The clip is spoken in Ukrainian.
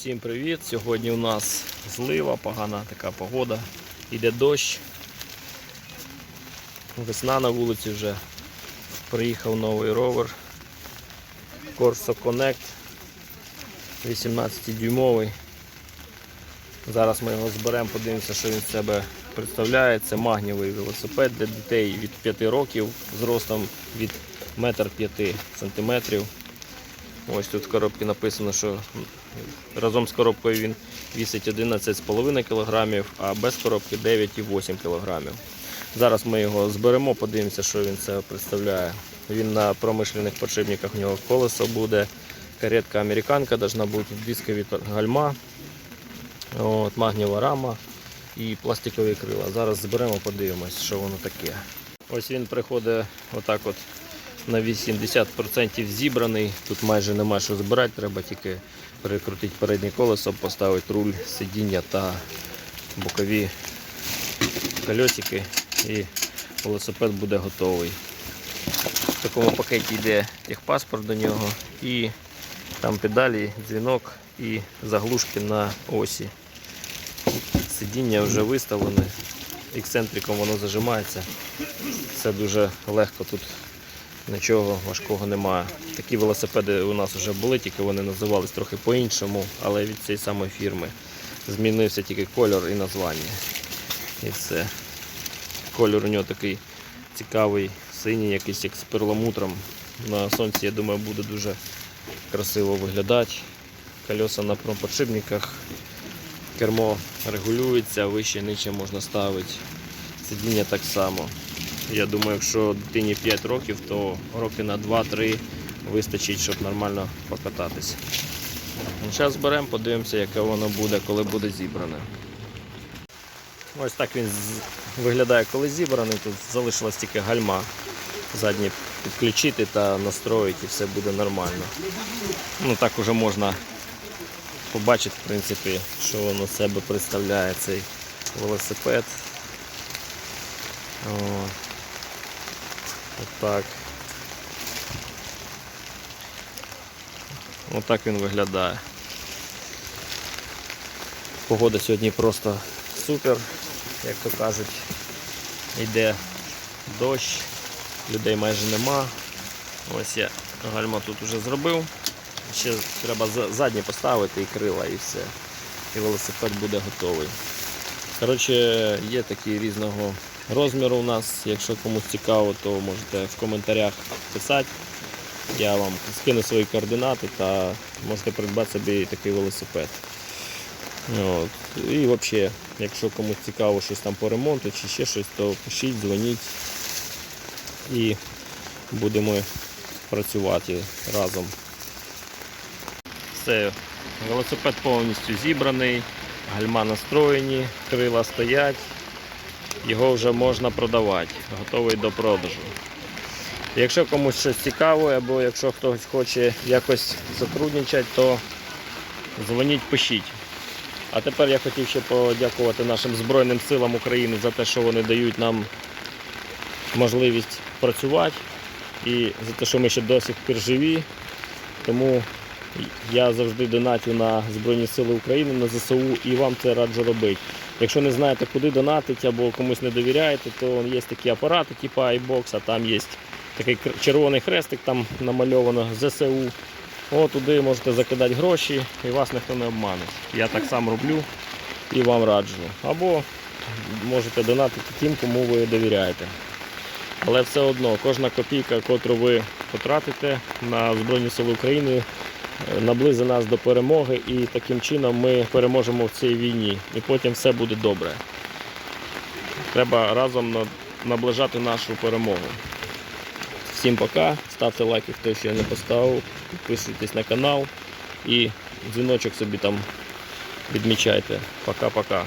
Всім привіт! Сьогодні у нас злива, погана така погода. Іде дощ. Весна на вулиці вже. Приїхав новий ровер. Corso Connect 18-дюймовий. Зараз ми його зберемо, подивимося, що він з себе представляє. Це магнієвий велосипед для дітей від 5 років з ростом від 1,5 см. Ось тут в коробці написано, що разом з коробкою він вісить 11,5 кг, а без коробки 9,8 кг. Зараз ми його зберемо, подивимося, що він себе представляє. Він на промишлених подшипниках, у нього колесо буде, каретка американка, должна бути дискові гальма, от, магнієва рама і пластикові крила. Зараз зберемо, подивимось, що воно таке. Ось він приходить отак от на 80% зібраний. Тут майже нема що збирати, треба тільки перекрутити переднє колесо, поставити руль, сидіння та бокові колесики і велосипед буде готовий. В такому пакеті йде техпаспорт до нього і там педалі, дзвінок і заглушки на осі. Сидіння вже виставлене, ексцентриком воно зажимається. Все дуже легко тут Нічого важкого немає. Такі велосипеди у нас вже були, тільки вони називались трохи по-іншому, але від цієї самої фірми. Змінився тільки кольор і названня. І все. Кольор у нього такий цікавий, синій, якийсь як з перламутром. На сонці, я думаю, буде дуже красиво виглядати. Колеса на подшипниках, кермо регулюється, вище нижче можна ставити. Сидіння так само. Я думаю, якщо дитині 5 років, то роки на 2-3 вистачить, щоб нормально покататися. Зараз беремо, подивимося, яке воно буде, коли буде зібране. Ось так він виглядає, коли зібраний. Тут залишилось тільки гальма задні підключити та настроїти і все буде нормально. Ну так уже можна побачити, в принципі, що воно себе представляє цей велосипед. О. Отак. Отак він виглядає. Погода сьогодні просто супер, як то кажуть. Йде дощ, людей майже нема. Ось я гальма тут вже зробив. Ще треба за- задні поставити і крила і все. І велосипед буде готовий. Коротше, є такі різного розміру у нас. Якщо комусь цікаво, то можете в коментарях писати. Я вам скину свої координати та можете придбати собі такий велосипед. От. І взагалі, якщо комусь цікаво щось там по ремонту чи ще щось, то пишіть, дзвоніть і будемо працювати разом. Все, велосипед повністю зібраний, гальма настроєні, крила стоять його вже можна продавати, готовий до продажу. Якщо комусь щось цікаве, або якщо хтось хоче якось сотрудничати, то дзвоніть, пишіть. А тепер я хотів ще подякувати нашим Збройним силам України за те, що вони дають нам можливість працювати і за те, що ми ще до пір живі. Тому я завжди донатю на Збройні Сили України, на ЗСУ і вам це раджу робити. Якщо не знаєте, куди донатити або комусь не довіряєте, то є такі апарати, типу iBox, а там є такий червоний хрестик, там намальовано ЗСУ. О, туди можете закидати гроші і вас ніхто не обмане. Я так сам роблю і вам раджу. Або можете донатити тим, кому ви довіряєте. Але все одно кожна копійка, яку ви потратите на Збройні Сили України, наблизить нас до перемоги і таким чином ми переможемо в цій війні. І потім все буде добре. Треба разом наближати нашу перемогу. Всім пока, ставте лайки, хто ще не поставив, підписуйтесь на канал і дзвіночок собі там відмічайте. Пока-пока.